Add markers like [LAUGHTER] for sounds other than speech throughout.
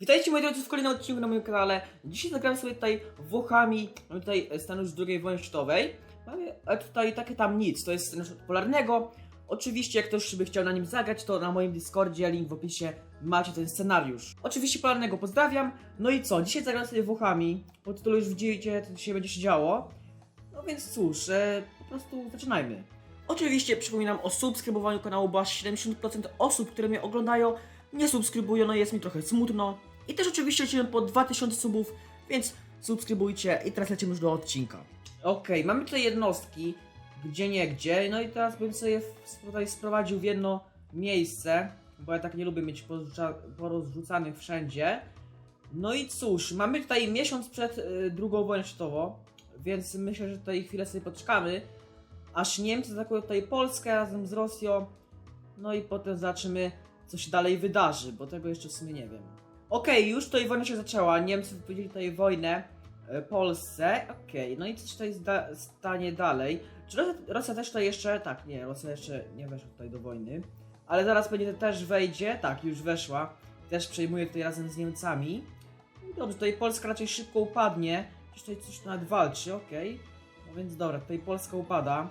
Witajcie moi drodzy w kolejnym odcinku na moim kanale. Dzisiaj zagramy sobie tutaj Włochami, mamy tutaj e, scenariusz II wojny światowej. Mamy e, tutaj takie tam nic, to jest od Polarnego. Oczywiście jak ktoś by chciał na nim zagrać, to na moim Discordzie, link w opisie, macie ten scenariusz. Oczywiście Polarnego pozdrawiam. No i co, dzisiaj zagram sobie Włochami, po tytule już widzicie, co dzisiaj będzie się działo. No więc cóż, e, po prostu zaczynajmy. Oczywiście przypominam o subskrybowaniu kanału, bo aż 70% osób, które mnie oglądają, nie subskrybują, no jest mi trochę smutno. I też oczywiście lecimy po 2000 subów, więc subskrybujcie i teraz lecimy już do odcinka. Okej, mamy tutaj jednostki, gdzie nie gdzie, no i teraz bym sobie tutaj sprowadził w jedno miejsce, bo ja tak nie lubię mieć porozrzucanych wszędzie. No i cóż, mamy tutaj miesiąc przed y, drugą wojną światową, więc myślę, że tutaj chwilę sobie poczekamy, aż Niemcy zaatakują tutaj Polskę razem z Rosją, no i potem zobaczymy, co się dalej wydarzy, bo tego jeszcze w sumie nie wiem. Okej, już tutaj wojna się zaczęła. Niemcy wypowiedzieli tutaj wojnę e, Polsce. Okej, no i co się tutaj zda- stanie dalej? Czy Rosja, Rosja też tutaj jeszcze. Tak, nie, Rosja jeszcze nie weszła tutaj do wojny. Ale zaraz pewnie też wejdzie. Tak, już weszła. Też przejmuje tutaj razem z Niemcami. No dobrze, tutaj Polska raczej szybko upadnie. Przecież tutaj coś nawet walczy, okej. No więc dobra, tutaj Polska upada.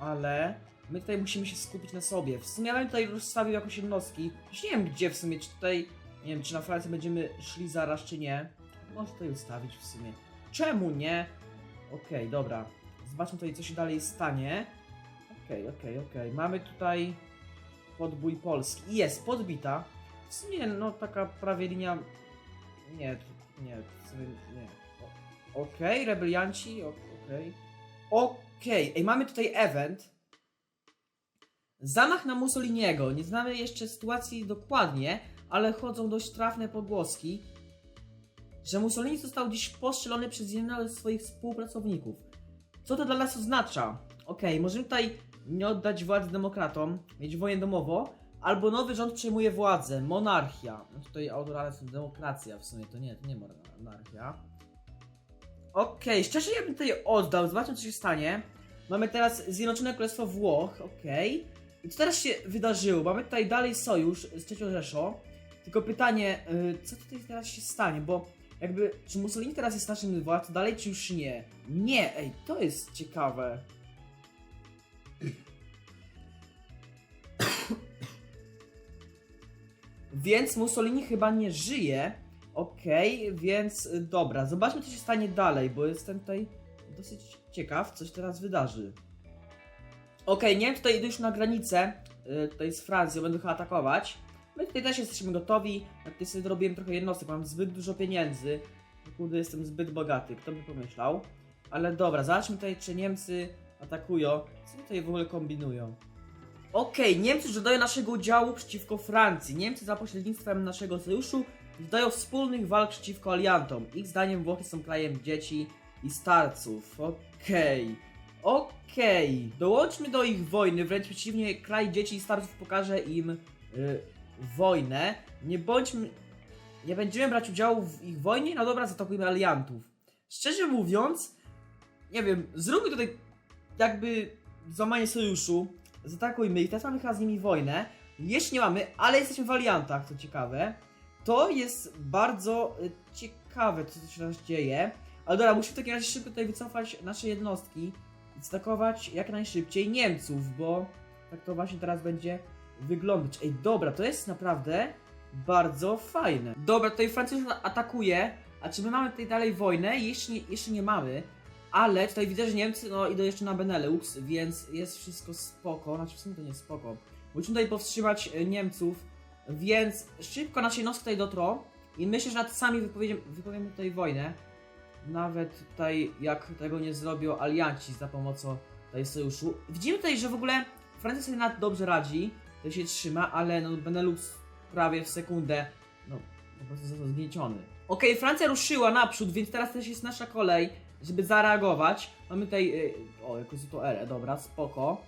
Ale my tutaj musimy się skupić na sobie. W sumie ja bym tutaj rozstawił jakieś jednostki. Już nie wiem gdzie w sumie, czy tutaj nie wiem, czy na Francję będziemy szli zaraz, czy nie. Może tutaj ustawić w sumie. Czemu nie? Okej, dobra. Zobaczmy tutaj, co się dalej stanie. Okej, okej, okej. Mamy tutaj podbój Polski. Jest, podbita. W sumie, no, taka prawie linia... Nie, nie, w sumie nie. Okej, rebelianci, okej. Okej, ej, mamy tutaj event. Zamach na Mussoliniego. Nie znamy jeszcze sytuacji dokładnie, ale chodzą dość trafne pogłoski, że Mussolini został dziś postrzelony przez jednego ze swoich współpracowników. Co to dla nas oznacza? Okej, możemy tutaj nie oddać władzy demokratom, mieć wojnę domową, albo nowy rząd przejmuje władzę, monarchia. No tutaj autoralne są demokracja w sumie, to nie, to nie monarchia. Okej, szczerze ja bym tutaj oddał, zobaczmy co się stanie. Mamy teraz Zjednoczone Królestwo Włoch, okej. I co teraz się wydarzyło? Mamy tutaj dalej sojusz z trzecią Rzeszą. Tylko pytanie, y, co tutaj teraz się stanie? Bo jakby, czy Mussolini teraz jest naszym władcą dalej, czy już nie? Nie, ej, to jest ciekawe. [COUGHS] Więc Mussolini chyba nie żyje. Okej, więc y, dobra, zobaczmy co się stanie dalej, bo jestem tutaj dosyć ciekaw, co się teraz wydarzy. Okej, nie wiem, tutaj idę już na granicę, y, tutaj z Francją, będę chyba atakować. My tutaj też jesteśmy gotowi, ja tutaj sobie dorobiłem trochę jednostek, mam zbyt dużo pieniędzy. Kurde, jestem zbyt bogaty, kto by pomyślał. Ale dobra, zobaczmy tutaj, czy Niemcy atakują. Co tutaj w ogóle kombinują? Okej, Niemcy żądają naszego udziału przeciwko Francji. Niemcy za pośrednictwem naszego sojuszu dodają wspólnych walk przeciwko aliantom. Ich zdaniem Włochy są krajem dzieci i starców. Okej. Okej. Dołączmy do ich wojny, wręcz przeciwnie, kraj dzieci i starców pokaże im y, wojnę. Nie bądźmy. Nie będziemy brać udziału w ich wojnie, no dobra, zaatakujmy aliantów. Szczerze mówiąc, nie wiem, zróbmy tutaj jakby złamanie sojuszu, zaatakujmy ich, teraz mamy chyba z nimi wojnę. Jeszcze nie mamy, ale jesteśmy w aliantach, co ciekawe. To jest bardzo y, ciekawe, co się teraz dzieje. Ale dobra, musimy w takim razie szybko tutaj wycofać nasze jednostki i zaatakować jak najszybciej Niemców, bo tak to właśnie teraz będzie wyglądać. Ej, dobra, to jest naprawdę bardzo fajne. Dobra, tutaj Francja atakuje, a czy my mamy tutaj dalej wojnę? Jeszcze nie, jeszcze nie mamy, ale tutaj widzę, że Niemcy no, idą jeszcze na Benelux, więc jest wszystko spoko, znaczy w sumie to nie spoko. Musimy tutaj powstrzymać e, Niemców, więc szybko nasze jednostki tutaj dotrą i myślę, że nawet sami wypowiemy, wypowiemy tutaj wojnę. Nawet tutaj, jak tego nie zrobią alianci za pomocą tutaj sojuszu. Widzimy tutaj, że w ogóle Francja sobie nawet dobrze radzi, to się trzyma, ale no Benelux prawie w sekundę, no po prostu został zgnieciony. Okej, Francja ruszyła naprzód, więc teraz też jest nasza kolej, żeby zareagować. Mamy tutaj, y, o, jakąś to R, dobra, spoko.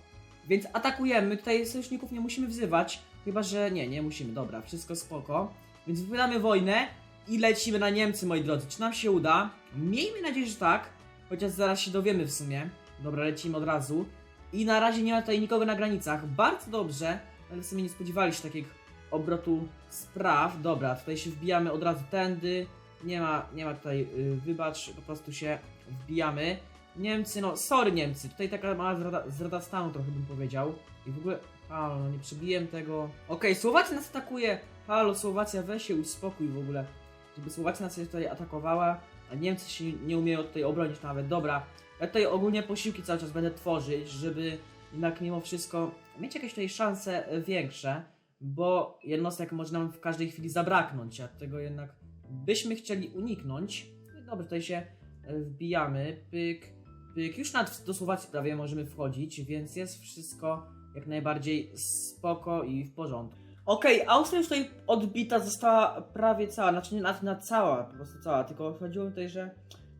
Więc atakujemy, tutaj sojuszników nie musimy wzywać, chyba że nie, nie musimy, dobra, wszystko spoko. Więc wypowiadamy wojnę i lecimy na Niemcy, moi drodzy. Czy nam się uda? Miejmy nadzieję, że tak, chociaż zaraz się dowiemy w sumie. Dobra, lecimy od razu. I na razie nie ma tutaj nikogo na granicach. Bardzo dobrze, ale w sumie nie spodziewali się takich obrotu spraw. Dobra, tutaj się wbijamy od razu tędy. Nie ma, nie ma tutaj, y, wybacz, po prostu się wbijamy. Niemcy, no sorry Niemcy, tutaj taka mała zrada, zrada stanu trochę bym powiedział. I w ogóle, halo, no nie przebiłem tego. Okej, Słowacja nas atakuje. Halo, Słowacja, weź się uspokój w ogóle. Żeby Słowacja nas tutaj atakowała, a Niemcy się nie umieją tutaj obronić nawet. Dobra, ja tutaj ogólnie posiłki cały czas będę tworzyć, żeby jednak mimo wszystko mieć jakieś tutaj szanse większe, bo jednostek może nam w każdej chwili zabraknąć, a tego jednak byśmy chcieli uniknąć. No Dobrze, tutaj się e, wbijamy, pyk, pyk. Już nad do Słowacji prawie możemy wchodzić, więc jest wszystko jak najbardziej spoko i w porządku. Okej, Austria już tutaj odbita została prawie cała, znaczy nie na, na cała, po prostu cała, tylko chodziło tutaj, że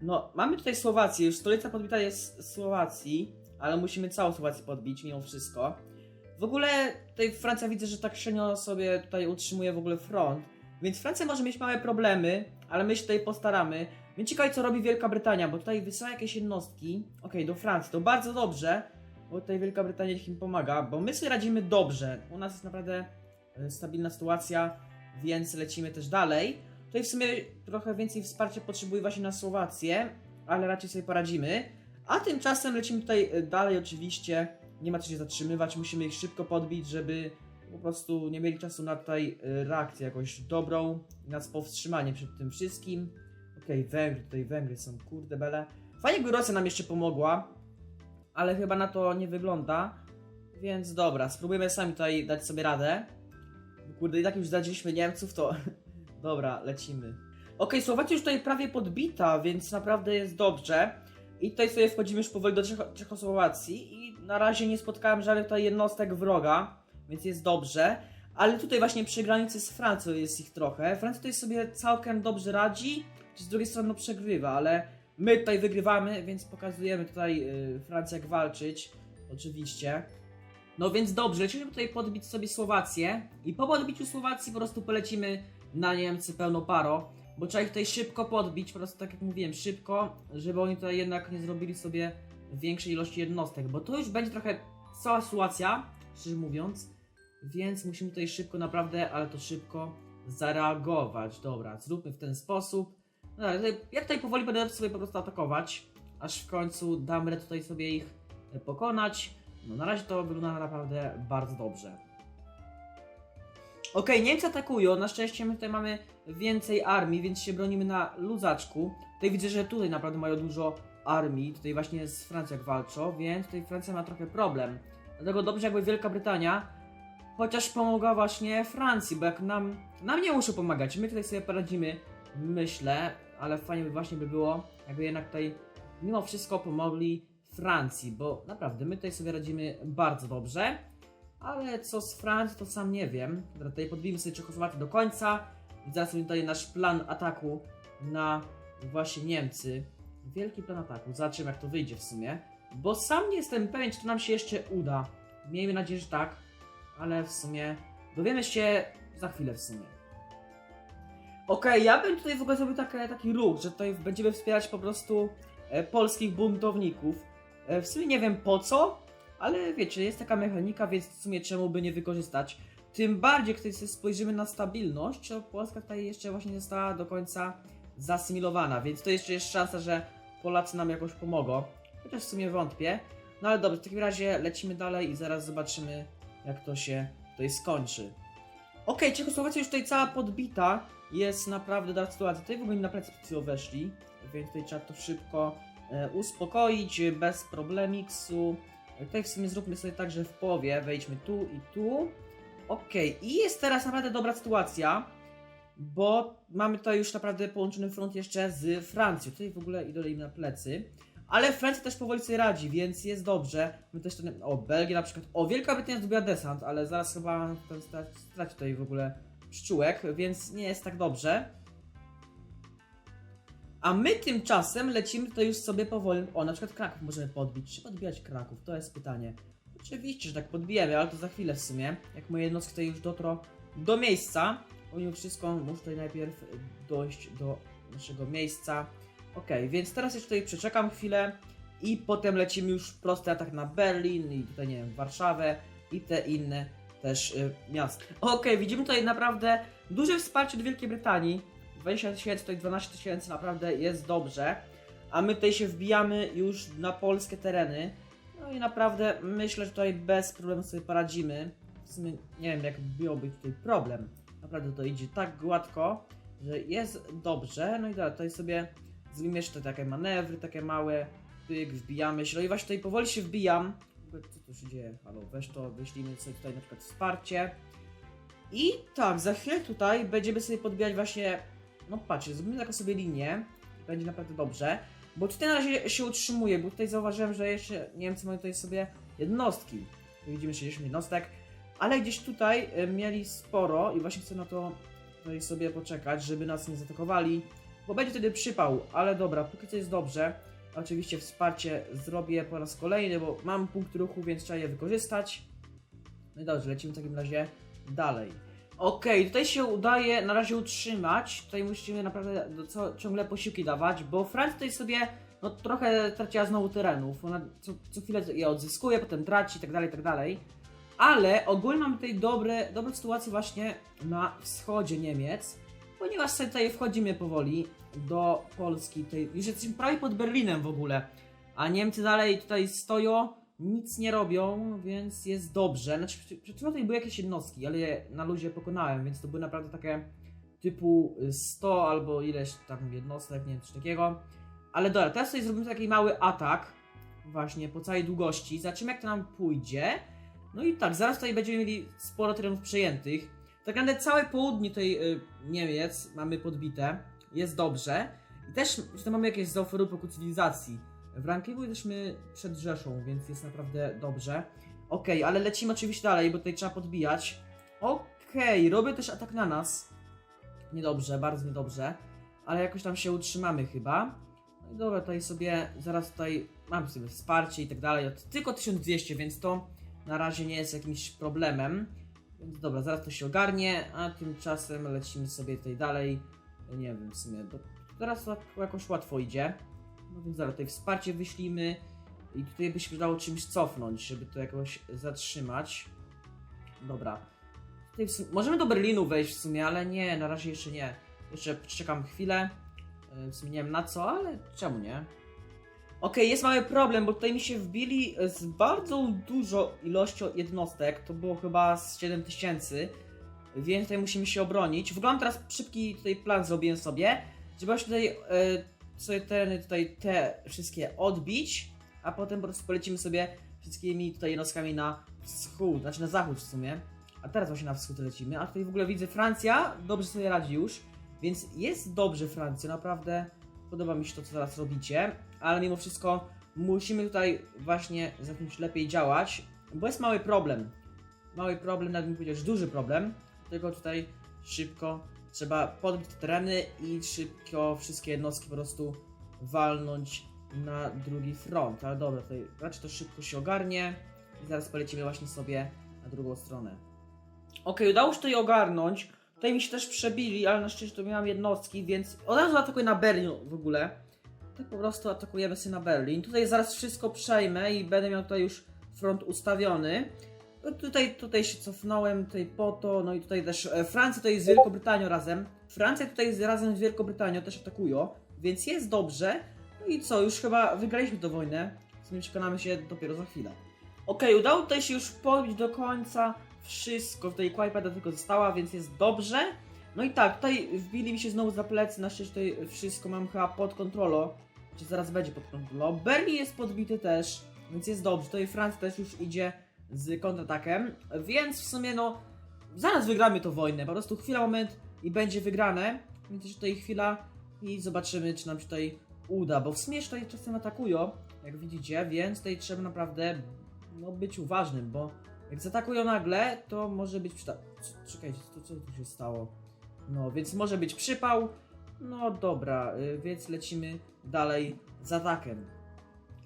no, mamy tutaj Słowację, już stolica podbita jest Słowacji, ale musimy całą Słowację podbić mimo wszystko. W ogóle tutaj Francja widzę, że tak średnio sobie tutaj utrzymuje w ogóle front, więc Francja może mieć małe problemy, ale my się tutaj postaramy. Więc ciekawe co robi Wielka Brytania, bo tutaj wysyła jakieś jednostki, okej, do Francji, to bardzo dobrze, bo tutaj Wielka Brytania im pomaga, bo my sobie radzimy dobrze, u nas jest naprawdę e, stabilna sytuacja, więc lecimy też dalej. Tutaj w sumie trochę więcej wsparcia potrzebuje właśnie na Słowację, ale raczej sobie poradzimy. A tymczasem lecimy tutaj e, dalej oczywiście. Nie ma co się zatrzymywać, musimy ich szybko podbić, żeby po prostu nie mieli czasu na tutaj e, reakcję jakąś dobrą, na powstrzymanie przed tym wszystkim. Okej, Węgry, tutaj Węgry są, kurde bele. Fajnie by Rosja nam jeszcze pomogła, ale chyba na to nie wygląda. Więc dobra, spróbujemy sami tutaj dać sobie radę. Kurde, i tak już zdradziliśmy Niemców, to [LAUGHS] Dobra, lecimy. Okej, Słowacja już tutaj prawie podbita, więc naprawdę jest dobrze. I tutaj sobie wchodzimy już powoli do Czecho- Czechosłowacji i na razie nie spotkałem żadnych tutaj jednostek wroga, więc jest dobrze. Ale tutaj właśnie przy granicy z Francją jest ich trochę. Francja tutaj sobie całkiem dobrze radzi, z drugiej strony no przegrywa, ale my tutaj wygrywamy, więc pokazujemy tutaj y, Francji jak walczyć, oczywiście. No więc dobrze, lecimy tutaj podbić sobie Słowację i po podbiciu Słowacji po prostu polecimy na Niemcy pełną paro, bo trzeba ich tutaj szybko podbić, po prostu tak jak mówiłem, szybko, żeby oni tutaj jednak nie zrobili sobie większej ilości jednostek, bo to już będzie trochę cała sytuacja, szczerze mówiąc, więc musimy tutaj szybko naprawdę, ale to szybko zareagować. Dobra, zróbmy w ten sposób. No, ja tutaj powoli będę sobie po prostu atakować, aż w końcu dam tutaj sobie ich pokonać. No na razie to wygląda naprawdę bardzo dobrze. Okej, Niemcy atakują. Na szczęście my tutaj mamy więcej armii, więc się bronimy na luzaczku. Tutaj widzę, że tutaj naprawdę mają dużo armii. Tutaj właśnie z Francją walczą, więc tutaj Francja ma trochę problem. Dlatego dobrze jakby Wielka Brytania chociaż pomogła właśnie Francji, bo jak nam, nam nie muszą pomagać, my tutaj sobie poradzimy, myślę, ale fajnie by właśnie by było, jakby jednak tutaj mimo wszystko pomogli Francji, bo naprawdę my tutaj sobie radzimy bardzo dobrze. Ale co z Francji, to sam nie wiem. Dobra, tutaj podbijmy sobie Czechosłowację do końca. Zaraz będzie tutaj nasz plan ataku na właśnie Niemcy. Wielki plan ataku. Zobaczymy jak to wyjdzie w sumie. Bo sam nie jestem pewien, czy to nam się jeszcze uda. Miejmy nadzieję, że tak. Ale w sumie dowiemy się za chwilę w sumie. Okej, ja bym tutaj w ogóle zrobił takie, taki ruch, że tutaj będziemy wspierać po prostu e, polskich buntowników. E, w sumie nie wiem po co, ale wiecie, jest taka mechanika, więc w sumie czemu by nie wykorzystać. Tym bardziej, gdy spojrzymy na stabilność, to Polska tutaj jeszcze właśnie nie została do końca zasymilowana, więc to jeszcze jest szansa, że Polacy nam jakoś pomogą. Chociaż w sumie wątpię. No ale dobrze, w takim razie lecimy dalej i zaraz zobaczymy, jak to się tutaj skończy. Okej, Czechosłowacja już tutaj cała podbita. Jest naprawdę dobra sytuacja. Tutaj w ogóle na plecy weszli, więc tutaj trzeba to szybko e, uspokoić, bez problemiksu. Tutaj w sumie zróbmy sobie tak, że w połowie wejdźmy tu i tu. Okej, i jest teraz naprawdę dobra sytuacja, bo mamy tutaj już naprawdę połączony front jeszcze z Francją. Tutaj w ogóle idę im na plecy. Ale Francja też powoli sobie radzi, więc jest dobrze. My też ten, o, Belgia na przykład. O, Wielka Brytania zdobyła desant, ale zaraz chyba straci tutaj w ogóle pszczółek, więc nie jest tak dobrze. A my tymczasem lecimy tutaj już sobie powoli. O, na przykład Kraków możemy podbić. Czy podbijać Kraków? To jest pytanie. Oczywiście, że tak podbijemy, ale to za chwilę w sumie. Jak moje jednostki tutaj już dotrą do miejsca. Pomimo wszystko muszę tutaj najpierw dojść do naszego miejsca. Okej, więc teraz jeszcze tutaj przeczekam chwilę i potem lecimy już prosty atak na Berlin i tutaj nie wiem, Warszawę i te inne też y, miast. Okej, widzimy tutaj naprawdę duże wsparcie do Wielkiej Brytanii. 20 tysięcy, tutaj 12 tysięcy, naprawdę jest dobrze. A my tutaj się wbijamy już na polskie tereny. No i naprawdę myślę, że tutaj bez problemu sobie poradzimy. W sumie nie wiem, jak byłoby tutaj problem. Naprawdę to idzie tak gładko, że jest dobrze. No i dobra, tutaj sobie zrobimy jeszcze takie manewry, takie małe. Pyk, wbijamy się. No i właśnie tutaj powoli się wbijam. Co tu się dzieje? Halo, weź to, wyślijmy sobie tutaj na przykład wsparcie. I tak, za chwilę tutaj będziemy sobie podbijać właśnie, no patrzcie, zrobimy taką sobie linię, będzie naprawdę dobrze, bo tutaj na razie się utrzymuje, bo tutaj zauważyłem, że jeszcze Niemcy mają tutaj sobie jednostki, widzimy 60 jednostek, ale gdzieś tutaj e, mieli sporo i właśnie chcę na to tutaj sobie poczekać, żeby nas nie zaatakowali, bo będzie wtedy przypał, ale dobra, póki co jest dobrze, oczywiście wsparcie zrobię po raz kolejny, bo mam punkt ruchu, więc trzeba je wykorzystać, no i dobrze, lecimy w takim razie dalej. Okej, tutaj się udaje na razie utrzymać. Tutaj musimy naprawdę co, ciągle posiłki dawać, bo Francja tutaj sobie no, trochę traciła znowu terenów. Ona co, co chwilę je odzyskuje, potem traci itd., tak dalej. Ale ogólnie mamy tutaj dobre, dobrą sytuację właśnie na wschodzie Niemiec, ponieważ sobie tutaj wchodzimy powoli do Polski. Tutaj już jesteśmy prawie pod Berlinem w ogóle, a Niemcy dalej tutaj stoją nic nie robią, więc jest dobrze. Znaczy, przed- chwilą tutaj były jakieś jednostki, ale je na luzie pokonałem, więc to były naprawdę takie typu y, 100 albo ileś tam jednostek, nie wiem, coś takiego. Ale dobra, teraz sobie zrobimy taki mały atak, właśnie po całej długości. Zobaczymy, jak to nam pójdzie. No i tak, zaraz tutaj będziemy mieli sporo terenów przejętych. Tak naprawdę całe południe tutaj y, Niemiec mamy podbite, jest dobrze. I też że mamy jakieś zaoferują wokół cywilizacji. W rankingu jesteśmy przed Rzeszą, więc jest naprawdę dobrze. Okej, ale lecimy oczywiście dalej, bo tutaj trzeba podbijać. Okej, robię też atak na nas. Niedobrze, bardzo niedobrze. Ale jakoś tam się utrzymamy chyba. No i dobra, tutaj sobie, zaraz tutaj mam sobie wsparcie i tak dalej. Tylko 1200, więc to na razie nie jest jakimś problemem. Więc dobra, zaraz to się ogarnie, a tymczasem lecimy sobie tutaj dalej. Nie wiem w sumie, bo teraz to jakoś łatwo idzie. No więc zaraz tutaj wsparcie wyślimy i tutaj by się dało czymś cofnąć, żeby to jakoś zatrzymać. Dobra. Tutaj możemy do Berlinu wejść w sumie, ale nie, na razie jeszcze nie. Jeszcze czekam chwilę. E, W sumie nie wiem na co, ale czemu nie? Okej, jest mały problem, bo tutaj mi się wbili z bardzo dużą ilością jednostek. To było chyba z 7000, więc tutaj musimy się obronić. W ogóle mam teraz szybki tutaj plan zrobiłem sobie, żeby właśnie tutaj e, sobie tereny tutaj te wszystkie odbić, a potem po prostu polecimy sobie wszystkimi tutaj jednostkami na wschód, znaczy na zachód w sumie. A teraz właśnie na wschód lecimy, a tutaj w ogóle widzę Francja, dobrze sobie radzi już, więc jest dobrze Francja, naprawdę podoba mi się to, co teraz robicie, ale mimo wszystko musimy tutaj właśnie zacząć lepiej działać, bo jest mały problem. Mały problem, nawet bym powiedział, że duży problem, tylko tutaj szybko trzeba podbić te tereny i szybko wszystkie jednostki po prostu walnąć na drugi front. Ale dobra, tutaj raczej to szybko się ogarnie i zaraz polecimy właśnie sobie na drugą stronę. Okej, udało się to je ogarnąć. Tutaj mi się też przebili, ale na szczęście to miałam jednostki, więc od razu atakuję na Berlin w ogóle. Tak po prostu atakujemy sobie na Berlin. Tutaj zaraz wszystko przejmę i będę miał tutaj już front ustawiony. No Tutaj, tutaj się cofnąłem, tutaj po to, no i tutaj też e, Francja tutaj z Wielką Brytanią razem. Francja tutaj z, razem z Wielką Brytanią też atakują, więc jest dobrze. No i co, już chyba wygraliśmy tę wojnę. W sumie przekonamy się dopiero za chwilę. Okej, udało tutaj się już pobić do końca wszystko. Tutaj Kłajpada tylko została, więc jest dobrze. No i tak, tutaj wbili mi się znowu za plecy. Na szczęście tutaj wszystko mam chyba pod kontrolą. Czy zaraz będzie pod kontrolą. Berlin jest podbity też, więc jest dobrze. Tutaj Francja też już idzie z kontratakiem, więc w sumie no zaraz wygramy tą wojnę. Po prostu chwila, moment i będzie wygrane. Więc jeszcze tutaj chwila i zobaczymy, czy nam się tutaj uda, bo w sumie tutaj czasem atakują, jak widzicie, więc tutaj trzeba naprawdę no, być uważnym, bo jak zaatakują nagle, to może być przyda... Czekajcie, to co tu się stało? No, więc może być przypał. No dobra, y, więc lecimy dalej z atakiem.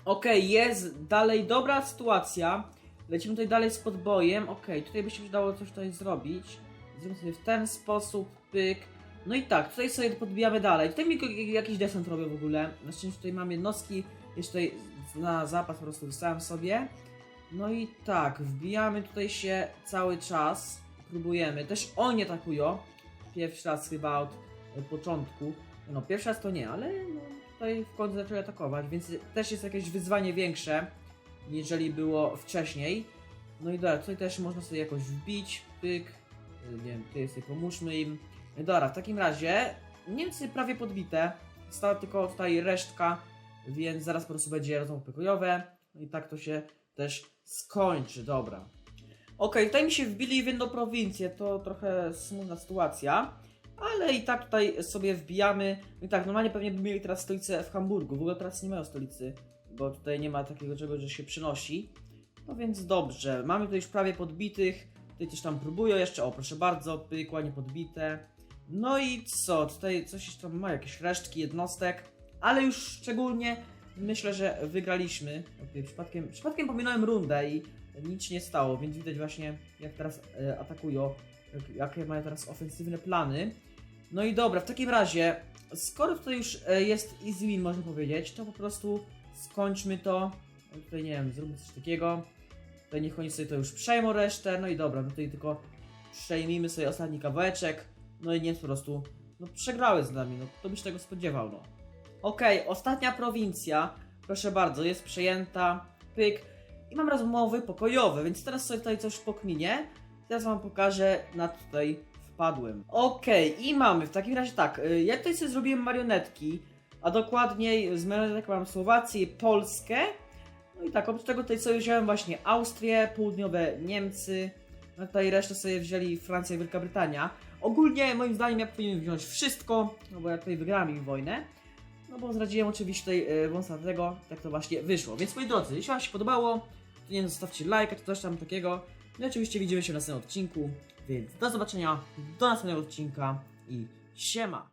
Okej, jest dalej dobra sytuacja. Lecimy tutaj dalej z podbojem. Okej, tutaj by się przydało coś tutaj zrobić. Zrobimy sobie w ten sposób, pyk. No i tak, tutaj sobie podbijamy dalej. Tutaj mi jakiś desant robię w ogóle. Na szczęście tutaj mam jednostki, jeszcze tutaj na zapas po prostu wystałem sobie. No i tak, wbijamy tutaj się cały czas, próbujemy. Też oni atakują. Pierwszy raz chyba od początku. No, pierwszy raz to nie, ale no, tutaj w końcu zaczęli atakować, więc też jest jakieś wyzwanie większe, niżeli było wcześniej. No i dobra, tutaj też można sobie jakoś wbić, pyk, e, nie wiem, tutaj sobie pomóżmy im. No dobra, w takim razie Niemcy prawie podbite, stała tylko tutaj resztka, więc zaraz po prostu będzie rozmowy pokojowe. No i tak to się też skończy, dobra. Okej, tutaj mi się wbili w jedną prowincję, to trochę smutna sytuacja, ale i tak tutaj sobie wbijamy. No i tak, normalnie pewnie by mieli teraz stolicę w Hamburgu, w ogóle teraz nie mają stolicy, bo tutaj nie ma takiego czegoś, że się przynosi. No więc dobrze, mamy tutaj już prawie podbitych, tutaj coś tam próbują jeszcze, o proszę bardzo, pyk, ładnie podbite. No i co, tutaj coś jeszcze tam ma, jakieś resztki jednostek, ale już szczególnie myślę, że wygraliśmy. Okej, przypadkiem, przypadkiem pominąłem rundę i nic nie stało, więc widać właśnie jak teraz e, atakują, jak, jakie mają teraz ofensywne plany. No i dobra, w takim razie, skoro tutaj już e, jest easy win, można powiedzieć, to po prostu skończmy to. Tutaj nie wiem, zróbmy coś takiego. Tutaj niech oni sobie to już przejmą resztę. No i dobra, no tutaj tylko przejmijmy sobie ostatni kawałeczek. No i nie po prostu, no przegrały z nami, no kto by się tego spodziewał, no. Okej, ostatnia prowincja, proszę bardzo, jest przejęta, pyk. I mam rozmowy pokojowe, więc teraz sobie tutaj coś pokminię. Teraz wam pokażę, na tutaj wpadłem. Okej, i mamy, w takim razie tak, y, ja tutaj sobie zrobiłem marionetki, a dokładniej z marionetek mam Słowację Polskę. No i tak, oprócz tego tutaj sobie wziąłem właśnie Austrię, południowe Niemcy, no tutaj resztę sobie wzięli Francja i Wielka Brytania. Ogólnie moim zdaniem ja powinienem wziąć wszystko, no bo ja tutaj wygrałem ich wojnę. No bo zdradziłem oczywiście tutaj e, wąsatego, tak to właśnie wyszło. Więc moi drodzy, jeśli wam się podobało, to nie zostawcie lajka czy coś tam takiego. No i oczywiście widzimy się w następnym odcinku, więc do zobaczenia, do następnego odcinka i siema!